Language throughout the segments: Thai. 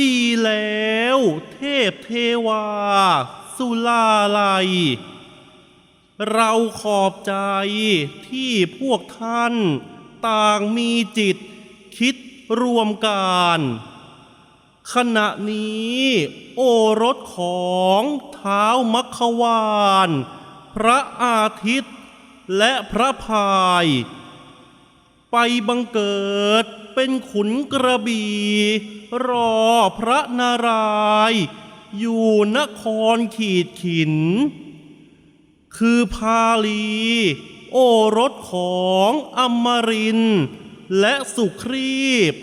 ดีแล้ว เทพเทวา สุลาลัย เราขอบใจที่พวกท่านต่างมีจิตคิดรวมกันขณะนี้โอรสของเท้ามัคควาน พระอาทิตย์และพระพาย ไปบังเกิด เป็นขุนกระบี่รอพระนารายณ์อยู่นครขีดขิน คือพาลี โอรสของอมริน และสุครีบ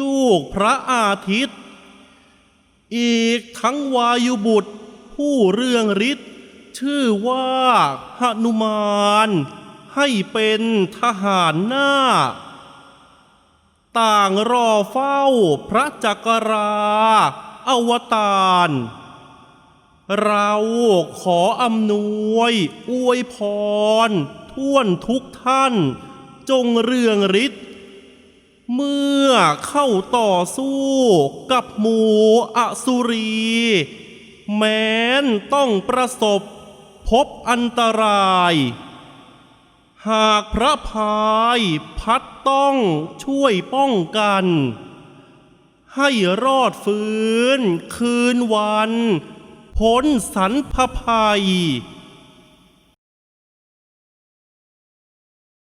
ลูกพระอาทิตย์ อีกทั้งวายุบุตรผู้เรื่องฤทธิ์ชื่อว่าหนุมาน ให้เป็นทหารหน้า ต่างรอเฝ้าพระจักราอวตารเราขออำนวยอวยพรท่วนทุกท่าน จงเรืองฤทธิ์เมื่อเข้าต่อสู้กับหมู่อสุรี แม้นต้องประสบพบอันตราย หากพระพายพัดต้องช่วยป้องกัน ให้รอดฟื้นคืนวัน พ้นสันพภัย